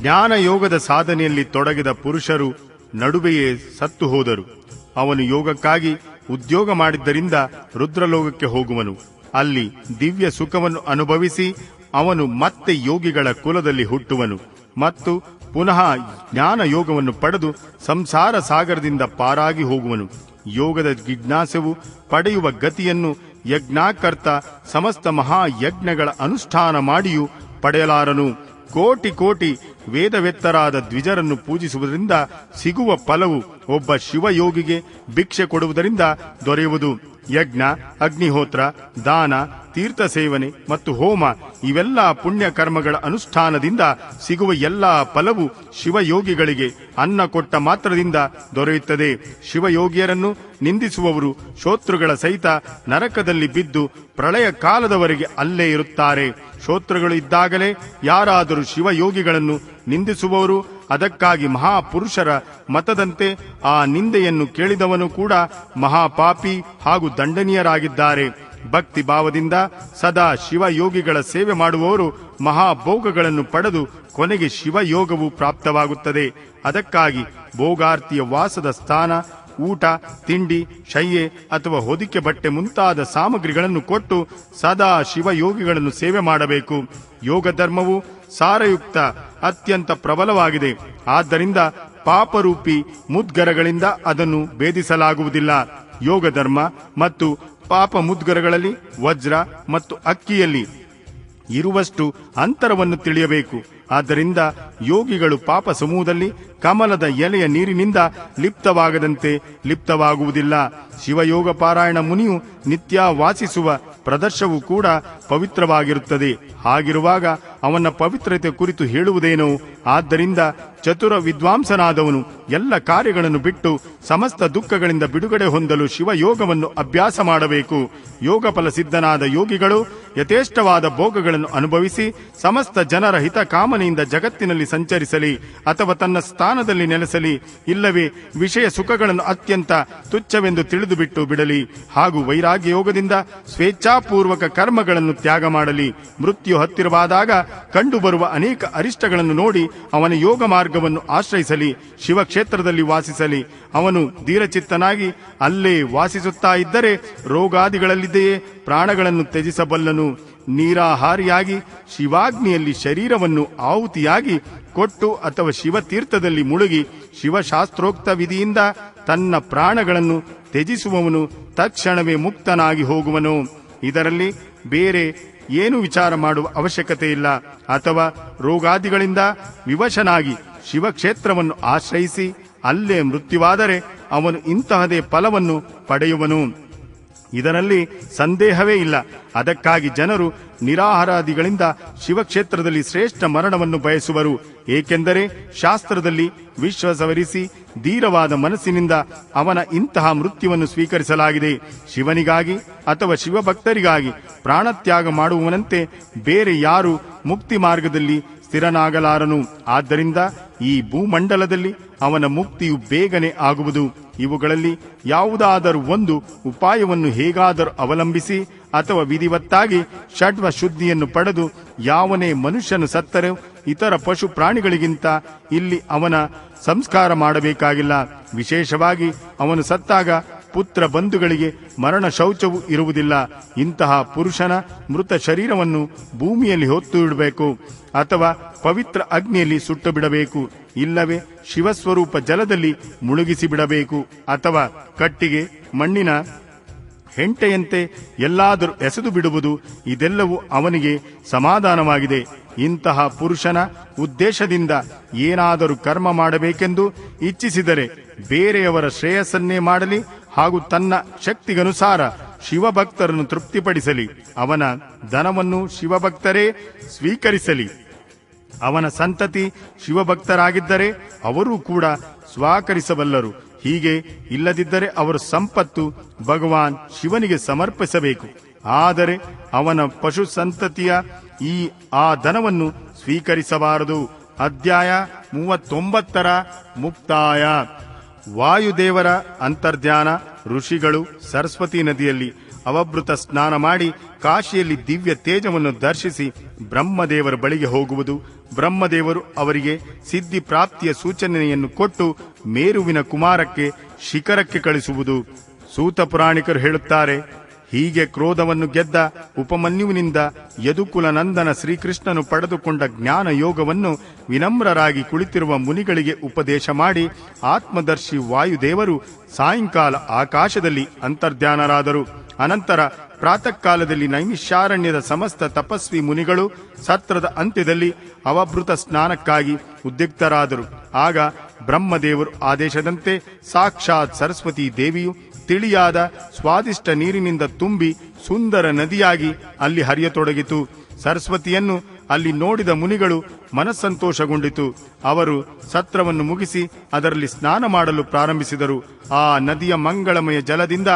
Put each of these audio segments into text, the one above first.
ಜ್ಞಾನ ಯೋಗದ ಸಾಧನೆಯಲ್ಲಿ ತೊಡಗಿದ ಪುರುಷರು ನಡುವೆಯೇ ಸತ್ತು ಹೋದರು. ಅವನು ಯೋಗಕ್ಕಾಗಿ ಉದ್ಯೋಗ ಮಾಡಿದ್ದರಿಂದ ರುದ್ರಲೋಕಕ್ಕೆ ಹೋಗುವನು. ಅಲ್ಲಿ ದಿವ್ಯ ಸುಖವನ್ನು ಅನುಭವಿಸಿ ಅವನು ಮತ್ತೆ ಯೋಗಿಗಳ ಕುಲದಲ್ಲಿ ಹುಟ್ಟುವನು ಮತ್ತು ಪುನಃ ಜ್ಞಾನ ಯೋಗವನ್ನು ಪಡೆದು ಸಂಸಾರ ಸಾಗರದಿಂದ ಪಾರಾಗಿ ಹೋಗುವನು. ಯೋಗದ ಜಿಜ್ಞಾಸವು ಪಡೆಯುವ ಗತಿಯನ್ನು ಯಜ್ಞಾಕರ್ತ ಸಮಸ್ತ ಮಹಾಯಜ್ಞಗಳ ಅನುಷ್ಠಾನ ಮಾಡಿಯೂ ಪಡೆಯಲಾರನು. ಕೋಟಿ ಕೋಟಿ ವೇದವೆತ್ತರಾದ ದ್ವಿಜರನ್ನು ಪೂಜಿಸುವುದರಿಂದ ಸಿಗುವ ಫಲವು ಒಬ್ಬ ಶಿವಯೋಗಿಗೆ ಭಿಕ್ಷೆ ಕೊಡುವುದರಿಂದ ದೊರೆಯುವುದು. ಯಜ್ಞ, ಅಗ್ನಿಹೋತ್ರ, ದಾನ, ತೀರ್ಥ ಸೇವನೆ ಮತ್ತು ಹೋಮ ಇವೆಲ್ಲ ಪುಣ್ಯ ಕರ್ಮಗಳ ಅನುಷ್ಠಾನದಿಂದ ಸಿಗುವ ಎಲ್ಲ ಫಲವು ಶಿವಯೋಗಿಗಳಿಗೆ ಅನ್ನ ಕೊಟ್ಟ ಮಾತ್ರದಿಂದ ದೊರೆಯುತ್ತದೆ. ಶಿವಯೋಗಿಯರನ್ನು ನಿಂದಿಸುವವರು ಶೋತೃಗಳ ಸಹಿತ ನರಕದಲ್ಲಿ ಬಿದ್ದು ಪ್ರಳಯ ಕಾಲದವರೆಗೆ ಅಲ್ಲೇ ಇರುತ್ತಾರೆ. ಶೋತೃಗಳು ಇದ್ದಾಗಲೇ ಯಾರಾದರೂ ಶಿವಯೋಗಿಗಳನ್ನು ನಿಂದಿಸುವವರು ಅದಕ್ಕಾಗಿ ಮಹಾಪುರುಷರ ಮತದಂತೆ ಆ ನಿಂದೆಯನ್ನು ಕೇಳಿದವನು ಕೂಡ ಮಹಾಪಾಪಿ ಹಾಗೂ ದಂಡನೀಯರಾಗಿದ್ದಾರೆ. ಭಕ್ತಿ ಭಾವದಿಂದ ಸದಾ ಶಿವಯೋಗಿಗಳ ಸೇವೆ ಮಾಡುವವರು ಮಹಾಭೋಗಗಳನ್ನು ಪಡೆದು ಕೊನೆಗೆ ಶಿವಯೋಗವು ಪ್ರಾಪ್ತವಾಗುತ್ತದೆ. ಅದಕ್ಕಾಗಿ ಭೋಗಾರ್ತಿಯ ವಾಸದ ಸ್ಥಾನ ಊಟ, ತಿಂಡಿ, ಶಯ್ಯೆ ಅಥವಾ ಹೊದಿಕೆ ಬಟ್ಟೆ ಮುಂತಾದ ಸಾಮಗ್ರಿಗಳನ್ನು ಕೊಟ್ಟು ಸದಾ ಶಿವಯೋಗಿಗಳನ್ನು ಸೇವೆ ಮಾಡಬೇಕು. ಯೋಗ ಧರ್ಮವು ಸಾರಯುಕ್ತ, ಅತ್ಯಂತ ಪ್ರಬಲವಾಗಿದೆ. ಆದ್ದರಿಂದ ಪಾಪರೂಪಿ ಮುದ್ಗರಗಳಿಂದ ಅದನ್ನು ಭೇದಿಸಲಾಗುವುದಿಲ್ಲ. ಯೋಗ ಧರ್ಮ ಮತ್ತು ಪಾಪ ಮುದ್ಗರಗಳಲ್ಲಿ ವಜ್ರ ಮತ್ತು ಅಕ್ಕಿಯಲ್ಲಿ ಇರುವಷ್ಟು ಅಂತರವನ್ನು ತಿಳಿಯಬೇಕು. ಆದ್ದರಿಂದ ಯೋಗಿಗಳು ಪಾಪ ಸಮೂಹದಲ್ಲಿ ಕಮಲದ ಎಲೆಯ ನೀರಿನಿಂದ ಲಿಪ್ತವಾಗದಂತೆ ಲಿಪ್ತವಾಗುವುದಿಲ್ಲ. ಶಿವಯೋಗ ಪಾರಾಯಣ ಮುನಿಯು ನಿತ್ಯ ವಾಸಿಸುವ ಪ್ರದರ್ಶವೂ ಕೂಡ ಪವಿತ್ರವಾಗಿರುತ್ತದೆ. ಹಾಗಿರುವಾಗ ಅವನ ಪವಿತ್ರತೆ ಕುರಿತು ಹೇಳುವುದೇನೋ, ಆದ್ದರಿಂದ ಚತುರ ವಿದ್ವಾಂಸನಾದವನು ಎಲ್ಲ ಕಾರ್ಯಗಳನ್ನು ಬಿಟ್ಟು ಸಮಸ್ತ ದುಃಖಗಳಿಂದ ಬಿಡುಗಡೆ ಹೊಂದಲು ಶಿವಯೋಗವನ್ನು ಅಭ್ಯಾಸ ಮಾಡಬೇಕು. ಯೋಗ ಫಲಸಿದ್ಧನಾದ ಯೋಗಿಗಳು ಯಥೇಷ್ಟವಾದ ಭೋಗಗಳನ್ನು ಅನುಭವಿಸಿ ಸಮಸ್ತ ಜನರ ಹಿತ ಕಾಮನೆಯಿಂದ ಜಗತ್ತಿನಲ್ಲಿ ಸಂಚರಿಸಲಿ ಅಥವಾ ತನ್ನ ಸ್ಥಾನದಲ್ಲಿ ನೆಲೆಸಲಿ, ಇಲ್ಲವೇ ವಿಷಯ ಸುಖಗಳನ್ನು ಅತ್ಯಂತ ತುಚ್ಛವೆಂದು ತಿಳಿದು ಬಿಟ್ಟು ಬಿಡಲಿ. ಹಾಗೂ ವೈರಾಗ್ಯ ಯೋಗದಿಂದ ಸ್ವೇಚ್ಛಾಪೂರ್ವಕ ಕರ್ಮಗಳನ್ನು ತ್ಯಾಗ ಮಾಡಲಿ. ಮೃತ್ಯು ಹತ್ತಿರವಾದಾಗ ಕಂಡುಬರುವ ಅನೇಕ ಅರಿಷ್ಟಗಳನ್ನು ನೋಡಿ ಅವನ ಯೋಗ ಮಾರ್ಗವನ್ನು ಆಶ್ರಯಿಸಲಿ, ಶಿವಕ್ಷೇತ್ರದಲ್ಲಿ ವಾಸಿಸಲಿ. ಅವನು ಧೀರಚಿತ್ತನಾಗಿ ಅಲ್ಲೇ ವಾಸಿಸುತ್ತಾ ಇದ್ದರೆ ರೋಗಾದಿಗಳಲ್ಲಿದೆಯೇ? ಪ್ರಾಣಗಳನ್ನು ತ್ಯಜಿಸಬಲ್ಲನು. ನೀರಾಹಾರಿಯಾಗಿ, ಶಿವಾಗ್ನಿಯಲ್ಲಿ ಶರೀರವನ್ನು ಆಹುತಿಯಾಗಿ ಕೊಟ್ಟು ಅಥವಾ ಶಿವತೀರ್ಥದಲ್ಲಿ ಮುಳುಗಿ ಶಿವಶಾಸ್ತ್ರೋಕ್ತ ವಿಧಿಯಿಂದ ತನ್ನ ಪ್ರಾಣಗಳನ್ನು ತ್ಯಜಿಸುವವನು ತಕ್ಷಣವೇ ಮುಕ್ತನಾಗಿ ಹೋಗುವನು. ಇದರಲ್ಲಿ ಬೇರೆ ಏನು ವಿಚಾರ ಮಾಡುವ ಅವಶ್ಯಕತೆ ಇಲ್ಲ ಅಥವಾ ರೋಗಾದಿಗಳಿಂದ ವಿವಶನಾಗಿ ಶಿವಕ್ಷೇತ್ರವನ್ನು ಆಶ್ರಯಿಸಿ ಅಲ್ಲೇ ಮೃತ್ಯುವಾದರೆ ಅವನು ಇಂತಹದೇ ಫಲವನ್ನು ಪಡೆಯುವನು. ಇದರಲ್ಲಿ ಸಂದೇಹವೇ ಇಲ್ಲ. ಅದಕ್ಕಾಗಿ ಜನರು ನಿರಾಹಾರಾದಿಗಳಿಂದ ಶಿವಕ್ಷೇತ್ರದಲ್ಲಿ ಶ್ರೇಷ್ಠ ಮರಣವನ್ನು ಬಯಸುವರು. ಏಕೆಂದರೆ ಶಾಸ್ತ್ರದಲ್ಲಿ ವಿಶ್ವಾಸವರಿಸಿ ಧೀರವಾದ ಮನಸ್ಸಿನಿಂದ ಅವನ ಇಂತಹ ಮೃತ್ಯುವನ್ನು ಸ್ವೀಕರಿಸಲಾಗಿದೆ. ಶಿವನಿಗಾಗಿ ಅಥವಾ ಶಿವಭಕ್ತರಿಗಾಗಿ ಪ್ರಾಣತ್ಯಾಗ ಮಾಡುವವನಂತೆ ಬೇರೆ ಯಾರು ಮುಕ್ತಿ ಮಾರ್ಗದಲ್ಲಿ ಸ್ಥಿರನಾಗಲಾರನು. ಆದ್ದರಿಂದ ಈ ಭೂಮಂಡಲದಲ್ಲಿ ಅವನ ಮುಕ್ತಿಯು ಬೇಗನೆ ಆಗುವುದು. ಇವುಗಳಲ್ಲಿ ಯಾವುದಾದರೂ ಒಂದು ಉಪಾಯವನ್ನು ಹೇಗಾದರೂ ಅವಲಂಬಿಸಿ ಅಥವಾ ವಿಧಿವತ್ತಾಗಿ ಷಡ್ವ ಶುದ್ಧಿಯನ್ನು ಪಡೆದು ಯಾವನೇ ಮನುಷ್ಯನು ಸತ್ತರೆ ಇತರ ಪಶು ಪ್ರಾಣಿಗಳಿಗಿಂತ ಇಲ್ಲಿ ಅವನ ಸಂಸ್ಕಾರ ಮಾಡಬೇಕಾಗಿಲ್ಲ. ವಿಶೇಷವಾಗಿ ಅವನು ಸತ್ತಾಗ ಪುತ್ರ ಬಂಧುಗಳಿಗೆ ಮರಣ ಶೌಚವೂ ಇರುವುದಿಲ್ಲ. ಇಂತಹ ಪುರುಷನ ಮೃತ ಶರೀರವನ್ನು ಭೂಮಿಯಲ್ಲಿ ಹೊತ್ತು ಇಡಬೇಕು ಅಥವಾ ಪವಿತ್ರ ಅಗ್ನಿಯಲ್ಲಿ ಸುಟ್ಟು ಬಿಡಬೇಕು ಇಲ್ಲವೇ ಶಿವಸ್ವರೂಪ ಜಲದಲ್ಲಿ ಮುಳುಗಿಸಿ ಬಿಡಬೇಕು ಅಥವಾ ಕಟ್ಟಿಗೆ, ಮಣ್ಣಿನ ಹೆಂಟೆಯಂತೆ ಎಲ್ಲಾದರೂ ಎಸೆದು ಬಿಡುವುದು ಇದೆಲ್ಲವೂ ಅವನಿಗೆ ಸಮಾಧಾನವಾಗಿದೆ. ಇಂತಹ ಪುರುಷನ ಉದ್ದೇಶದಿಂದ ಏನಾದರೂ ಕರ್ಮ ಮಾಡಬೇಕೆಂದು ಇಚ್ಛಿಸಿದರೆ ಬೇರೆಯವರ ಶ್ರೇಯಸ್ಸನ್ನೇ ಮಾಡಲಿ ಹಾಗೂ ತನ್ನ ಶಕ್ತಿಗನುಸಾರ ಶಿವಭಕ್ತರನ್ನು ತೃಪ್ತಿಪಡಿಸಲಿ. ಅವನ ಧನವನ್ನು ಶಿವಭಕ್ತರೇ ಸ್ವೀಕರಿಸಲಿ. ಅವನ ಸಂತತಿ ಶಿವಭಕ್ತರಾಗಿದ್ದರೆ ಅವರೂ ಕೂಡ ಸ್ವಾಕರಿಸಬಲ್ಲರು. ಹೀಗೆ ಇಲ್ಲದಿದ್ದರೆ ಅವರ ಸಂಪತ್ತು ಭಗವಾನ್ ಶಿವನಿಗೆ ಸಮರ್ಪಿಸಬೇಕು. ಆದರೆ ಅವನ ಪಶು ಸಂತತಿಯ ಈ ಆ ಧನವನ್ನು ಸ್ವೀಕರಿಸಬಾರದು. ಅಧ್ಯಾಯ ಮೂವತ್ತೊಂಬತ್ತರ ಮುಕ್ತಾಯ. ವಾಯುದೇವರ ಅಂತರ್ಧ್ಯಾನ, ಋಷಿಗಳು ಸರಸ್ವತಿ ನದಿಯಲ್ಲಿ ಅವಭೃತ ಸ್ನಾನ ಮಾಡಿ ಕಾಶಿಯಲ್ಲಿ ದಿವ್ಯ ತೇಜವನ್ನು ದರ್ಶಿಸಿ ಬ್ರಹ್ಮದೇವರ ಬಳಿಗೆ ಹೋಗುವುದು, ಬ್ರಹ್ಮದೇವರು ಅವರಿಗೆ ಸಿದ್ಧಿ ಪ್ರಾಪ್ತಿಯ ಸೂಚನೆಯನ್ನು ಕೊಟ್ಟು ಮೇರುವಿನ ಕುಮಾರಕ್ಕೆ ಶಿಖರಕ್ಕೆ ಕಳಿಸುವುದು. ಸೂತ ಪುರಾಣಿಕರು ಹೇಳುತ್ತಾರೆ ಹೀಗೆ ಕ್ರೋಧವನ್ನು ಗೆದ್ದ ಉಪಮನ್ಯುವಿನಿಂದ ಯದುಕುಲ ನಂದನ ಶ್ರೀಕೃಷ್ಣನು ಪಡೆದುಕೊಂಡ ಜ್ಞಾನ ಯೋಗವನ್ನು ವಿನಮ್ರರಾಗಿ ಕುಳಿತಿರುವ ಮುನಿಗಳಿಗೆ ಉಪದೇಶ ಮಾಡಿ ಆತ್ಮದರ್ಶಿ ವಾಯುದೇವರು ಸಾಯಂಕಾಲ ಆಕಾಶದಲ್ಲಿ ಅಂತರ್ಧ್ಯಾನರಾದರು. ಅನಂತರ ಪ್ರಾತಃ ಕಾಲದಲ್ಲಿ ನೈಮಿಷಾರಣ್ಯದ ಸಮಸ್ತ ತಪಸ್ವಿ ಮುನಿಗಳು ಸತ್ರದ ಅಂತ್ಯದಲ್ಲಿ ಅವಭೃತ ಸ್ನಾನಕ್ಕಾಗಿ ಉದ್ಯುಕ್ತರಾದರು. ಆಗ ಬ್ರಹ್ಮದೇವರು ಆದೇಶದಂತೆ ಸಾಕ್ಷಾತ್ ಸರಸ್ವತಿ ದೇವಿಯು ತಿಳಿಯಾದ ಸ್ವಾದಿಷ್ಟ ನೀರಿನಿಂದ ತುಂಬಿ ಸುಂದರ ನದಿಯಾಗಿ ಅಲ್ಲಿ ಹರಿಯತೊಡಗಿತು. ಸರಸ್ವತಿಯನ್ನು ಅಲ್ಲಿ ನೋಡಿದ ಮುನಿಗಳು ಮನಸ್ಸಂತೋಷಗೊಂಡಿತು. ಅವರು ಸತ್ರವನ್ನು ಮುಗಿಸಿ ಅದರಲ್ಲಿ ಸ್ನಾನ ಮಾಡಲು ಪ್ರಾರಂಭಿಸಿದರು. ಆ ನದಿಯ ಮಂಗಳಮಯ ಜಲದಿಂದ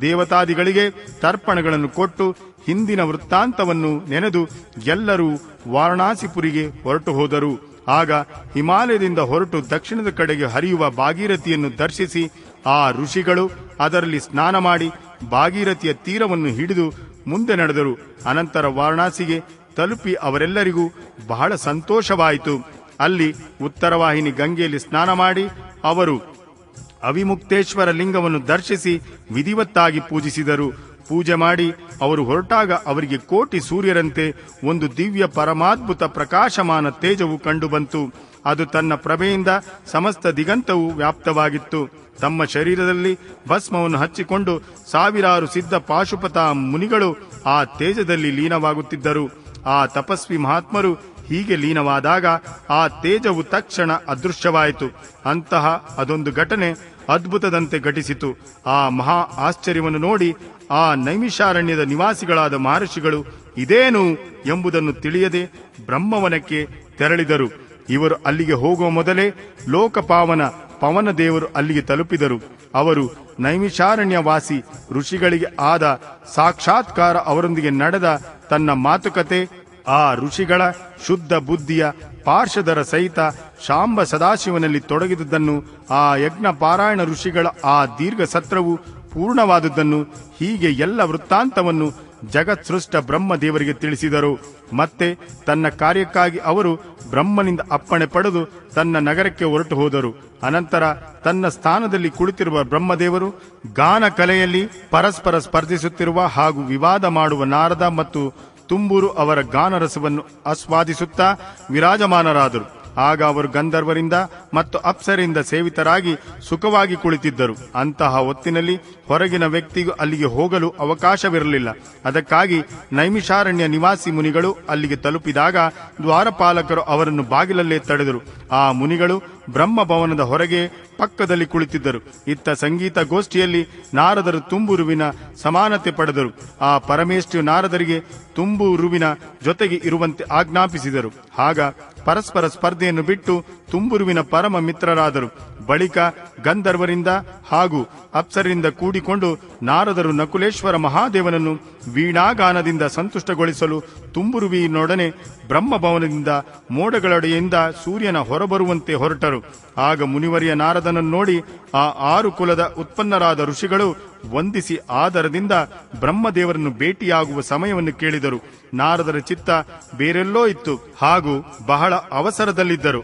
ದೇವತಾದಿಗಳಿಗೆ ತರ್ಪಣಗಳನ್ನು ಕೊಟ್ಟು ಹಿಂದಿನ ವೃತ್ತಾಂತವನ್ನು ನೆನೆದು ಎಲ್ಲರೂ ವಾರಣಾಸಿಪುರಿಗೆ ಹೊರಟು ಹೋದರು. ಆಗ ಹಿಮಾಲಯದಿಂದ ಹೊರಟು ದಕ್ಷಿಣದ ಕಡೆಗೆ ಹರಿಯುವ ಭಾಗೀರಥಿಯನ್ನು ದರ್ಶಿಸಿ ಆ ಋಷಿಗಳು ಅದರಲ್ಲಿ ಸ್ನಾನ ಮಾಡಿ ಭಾಗೀರಥಿಯ ತೀರವನ್ನು ಹಿಡಿದು ಮುಂದೆ ನಡೆದರು. ಅನಂತರ ವಾರಣಾಸಿಗೆ ತಲುಪಿ ಅವರೆಲ್ಲರಿಗೂ ಬಹಳ ಸಂತೋಷವಾಯಿತು. ಅಲ್ಲಿ ಉತ್ತರವಾಹಿನಿ ಗಂಗೆಯಲ್ಲಿ ಸ್ನಾನ ಮಾಡಿ ಅವರು ಅವಿಮುಕ್ತೇಶ್ವರ ಲಿಂಗವನ್ನು ದರ್ಶಿಸಿ ವಿಧಿವತ್ತಾಗಿ ಪೂಜಿಸಿದರು. ಪೂಜೆ ಮಾಡಿ ಅವರು ಹೊರಟಾಗ ಅವರಿಗೆ ಕೋಟಿ ಸೂರ್ಯರಂತೆ ಒಂದು ದಿವ್ಯ ಪರಮಾದ್ಭುತ ಪ್ರಕಾಶಮಾನ ತೇಜವು ಕಂಡುಬಂತು. ಅದು ತನ್ನ ಪ್ರಭೆಯಿಂದ ಸಮಸ್ತ ದಿಗಂತವು ವ್ಯಾಪ್ತವಾಗಿತ್ತು. ತಮ್ಮ ಶರೀರದಲ್ಲಿ ಭಸ್ಮವನ್ನು ಹಚ್ಚಿಕೊಂಡು ಸಾವಿರಾರು ಸಿದ್ಧ ಪಾಶುಪತ ಮುನಿಗಳು ಆ ತೇಜದಲ್ಲಿ ಲೀನವಾಗುತ್ತಿದ್ದರು. ಆ ತಪಸ್ವಿ ಮಹಾತ್ಮರು ಹೀಗೆ ಲೀನವಾದಾಗ ಆ ತೇಜವು ತಕ್ಷಣ ಅದೃಶ್ಯವಾಯಿತು. ಅಂತಹ ಅದೊಂದು ಘಟನೆ ಅದ್ಭುತದಂತೆ ಘಟಿಸಿತು. ಆ ಮಹಾ ಆಶ್ಚರ್ಯವನ್ನು ನೋಡಿ ಆ ನೈಮಿಷಾರಣ್ಯದ ನಿವಾಸಿಗಳಾದ ಮಹರ್ಷಿಗಳು ಇದೇನು ಎಂಬುದನ್ನು ತಿಳಿಯದೆ ಬ್ರಹ್ಮವನಕ್ಕೆ ತೆರಳಿದರು. ಇವರು ಅಲ್ಲಿಗೆ ಹೋಗುವ ಮೊದಲೇ ಲೋಕಪಾವನ ಪವನ ದೇವರು ಅಲ್ಲಿಗೆ ತಲುಪಿದರು. ಅವರು ನೈಮಿಷಾರಣ್ಯವಾಸಿ ಋಷಿಗಳಿಗೆ ಆದ ಸಾಕ್ಷಾತ್ಕಾರ ಅವರೊಂದಿಗೆ ನಡೆದ ತನ್ನ ಮಾತುಕತೆ, ಆ ಋಷಿಗಳ ಶುದ್ಧ ಬುದ್ಧಿಯ ಪಾರ್ಷದರ ಸಹಿತ ಶಾಂಬ ಸದಾಶಿವನಲ್ಲಿ ತೊಡಗಿದುದನ್ನು, ಆ ಯಜ್ಞ ಪಾರಾಯಣ ಋಷಿಗಳ ಆ ದೀರ್ಘ ಸತ್ರವು ಪೂರ್ಣವಾದುದನ್ನು, ಹೀಗೆ ಎಲ್ಲ ವೃತ್ತಾಂತವನ್ನು ಜಗತ್ ಸೃಷ್ಟ ಬ್ರಹ್ಮ ದೇವರಿಗೆ ತಿಳಿಸಿದರು. ಮತ್ತೆ ತನ್ನ ಕಾರ್ಯಕ್ಕಾಗಿ ಅವರು ಬ್ರಹ್ಮನಿಂದ ಅಪ್ಪಣೆ ಪಡೆದು ತನ್ನ ನಗರಕ್ಕೆ ಹೊರಟು ಹೋದರು. ಅನಂತರ ತನ್ನ ಸ್ಥಾನದಲ್ಲಿ ಕುಳಿತಿರುವ ಬ್ರಹ್ಮದೇವರು ಗಾನ ಕಲೆಯಲ್ಲಿ ಪರಸ್ಪರ ಸ್ಪರ್ಧಿಸುತ್ತಿರುವ ಹಾಗೂ ವಿವಾದ ಮಾಡುವ ನಾರದ ಮತ್ತು ತುಂಬೂರು ಅವರ ಗಾನರಸವನ್ನು ಆಸ್ವಾದಿಸುತ್ತಾ ವಿರಾಜಮಾನರಾದರು. ಆಗ ಅವರು ಗಂಧರ್ವರಿಂದ ಮತ್ತು ಅಪ್ಸರಿಂದ ಸೇವಿತರಾಗಿ ಸುಖವಾಗಿ ಕುಳಿತಿದ್ದರು. ಅಂತಹ ಹೊತ್ತಿನಲ್ಲಿ ಹೊರಗಿನ ವ್ಯಕ್ತಿಗೂ ಅಲ್ಲಿಗೆ ಹೋಗಲು ಅವಕಾಶವಿರಲಿಲ್ಲ. ಅದಕ್ಕಾಗಿ ನೈಮಿಷಾರಣ್ಯ ನಿವಾಸಿ ಮುನಿಗಳು ಅಲ್ಲಿಗೆ ತಲುಪಿದಾಗ ದ್ವಾರಪಾಲಕರು ಅವರನ್ನು ಬಾಗಿಲಲ್ಲೇ ತಡೆದರು. ಆ ಮುನಿಗಳು ಬ್ರಹ್ಮಭವನದ ಹೊರಗೆ ಪಕ್ಕದಲ್ಲಿ ಕುಳಿತಿದ್ದರು. ಇತ್ತ ಸಂಗೀತ ಗೋಷ್ಠಿಯಲ್ಲಿ ನಾರದರು ತುಂಬುರುವಿನ ಸಮಾನತೆ ಪಡೆದರು. ಆ ಪರಮೇಶ್ವರಿ ನಾರದರಿಗೆ ತುಂಬುರುವಿನ ಜೊತೆಗೆ ಇರುವಂತೆ ಆಜ್ಞಾಪಿಸಿದರು. ಆಗ ಪರಸ್ಪರ ಸ್ಪರ್ಧೆಯನ್ನು ಬಿಟ್ಟು ತುಂಬುರುವಿನ ಪರಮ ಮಿತ್ರರಾದರು ಬಳಿಕ ಗಂಧರ್ವರಿಂದ ಹಾಗೂ ಅಪ್ಸರಿಂದ ಕೂಡಿಕೊಂಡು ನಾರದರು ನಕುಲೇಶ್ವರ ಮಹಾದೇವನನ್ನು ವೀಣಾಗಾನದಿಂದ ಸಂತುಷ್ಟಗೊಳಿಸಲು ತುಂಬುರುವಿನೊಡನೆ ಬ್ರಹ್ಮಭವನದಿಂದ ಮೋಡಗಳಡೆಯಿಂದ ಸೂರ್ಯನ ಹೊರಬರುವಂತೆ ಹೊರಟರು. ಆಗ ಮುನಿವರಿಯ ನಾರದನನ್ನು ನೋಡಿ ಆ ಆರು ಕುಲದ ಉತ್ಪನ್ನರಾದ ಋಷಿಗಳು ವಂದಿಸಿ ಆದರದಿಂದ ಬ್ರಹ್ಮದೇವರನ್ನು ಭೇಟಿಯಾಗುವ ಸಮಯವನ್ನು ಕೇಳಿದರು. ನಾರದರ ಚಿತ್ತ ಬೇರೆಲ್ಲೋ ಇತ್ತು ಹಾಗೂ ಬಹಳ ಅವಸರದಲ್ಲಿದ್ದರು.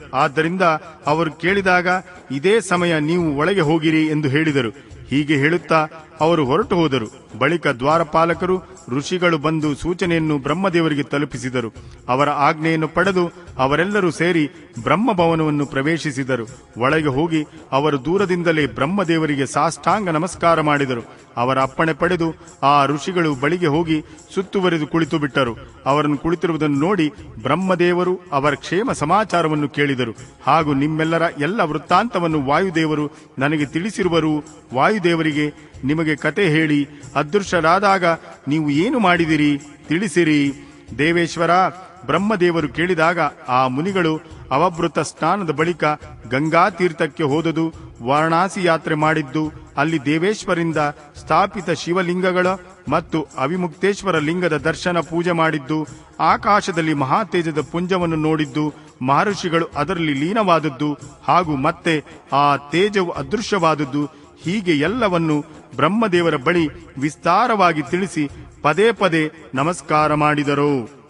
ಆದ್ದರಿಂದ ಅವರು ಕೇಳಿದಾಗ ಇದೇ ಸಮಯ ನೀವು ಒಳಗೆ ಹೋಗಿರಿ ಎಂದು ಹೇಳಿದರು. ಹೀಗೆ ಹೇಳುತ್ತಾ ಅವರು ಹೊರಟು ಹೋದರು. ಬಳಿಕ ದ್ವಾರಪಾಲಕರು, ಋಷಿಗಳು ಬಂದು ಸೂಚನೆಯನ್ನು ಬ್ರಹ್ಮದೇವರಿಗೆ ತಲುಪಿಸಿದರು. ಅವರ ಆಜ್ಞೆಯನ್ನು ಪಡೆದು ಅವರೆಲ್ಲರೂ ಸೇರಿ ಬ್ರಹ್ಮಭವನವನ್ನು ಪ್ರವೇಶಿಸಿದರು. ಒಳಗೆ ಹೋಗಿ ಅವರು ದೂರದಿಂದಲೇ ಬ್ರಹ್ಮದೇವರಿಗೆ ಸಾಷ್ಟಾಂಗ ನಮಸ್ಕಾರ ಮಾಡಿದರು. ಅವರ ಅಪ್ಪಣೆ ಪಡೆದು ಆ ಋಷಿಗಳು ಬಳಿಗೆ ಹೋಗಿ ಸುತ್ತುವರೆದು ಕುಳಿತು ಬಿಟ್ಟರು ಅವರನ್ನು ಕುಳಿತಿರುವುದನ್ನು ನೋಡಿ ಬ್ರಹ್ಮದೇವರು ಅವರ ಕ್ಷೇಮ ಸಮಾಚಾರವನ್ನು ಕೇಳಿದರು. ಹಾಗೂ ನಿಮ್ಮೆಲ್ಲರ ಎಲ್ಲ ವೃತ್ತಾಂತವನ್ನು ವಾಯುದೇವರು ನನಗೆ ತಿಳಿಸಿರುವರು. ವಾಯುದೇವರಿಗೆ ನಿಮಗೆ ಕತೆ ಹೇಳಿ ಅದೃಶ್ಯರಾದಾಗ ನೀವು ಏನು ಮಾಡಿದಿರಿ ತಿಳಿಸಿರಿ. ದೇವೇಶ್ವರ, ಬ್ರಹ್ಮದೇವರು ಕೇಳಿದಾಗ ಆ ಮುನಿಗಳು ಅವಭೃತ ಸ್ನಾನದ ಬಳಿಕ ಗಂಗಾ ತೀರ್ಥಕ್ಕೆ ಹೋದದು, ವಾರಣಾಸಿ ಯಾತ್ರೆ ಮಾಡಿದ್ದು, ಅಲ್ಲಿ ದೇವೇಶ್ವರಿಂದ ಸ್ಥಾಪಿತ ಶಿವಲಿಂಗಗಳ ಮತ್ತು ಅವಿಮುಕ್ತೇಶ್ವರ ಲಿಂಗದ ದರ್ಶನ ಪೂಜೆ ಮಾಡಿದ್ದು, ಆಕಾಶದಲ್ಲಿ ಮಹಾತೇಜದ ಪುಂಜವನ್ನು ನೋಡಿದ್ದು, ಮಹರ್ಷಿಗಳು ಅದರಲ್ಲಿ ಲೀನವಾದದ್ದು ಹಾಗೂ ಮತ್ತೆ ಆ ತೇಜವು ಅದೃಶ್ಯವಾದದ್ದು ಹೀಗೆ ಎಲ್ಲವನ್ನು ಬ್ರಹ್ಮದೇವರ ಬಳಿ ವಿಸ್ತಾರವಾಗಿ ತಿಳಿಸಿ ಪದೇ ಪದೇ ನಮಸ್ಕಾರ ಮಾಡಿದರು.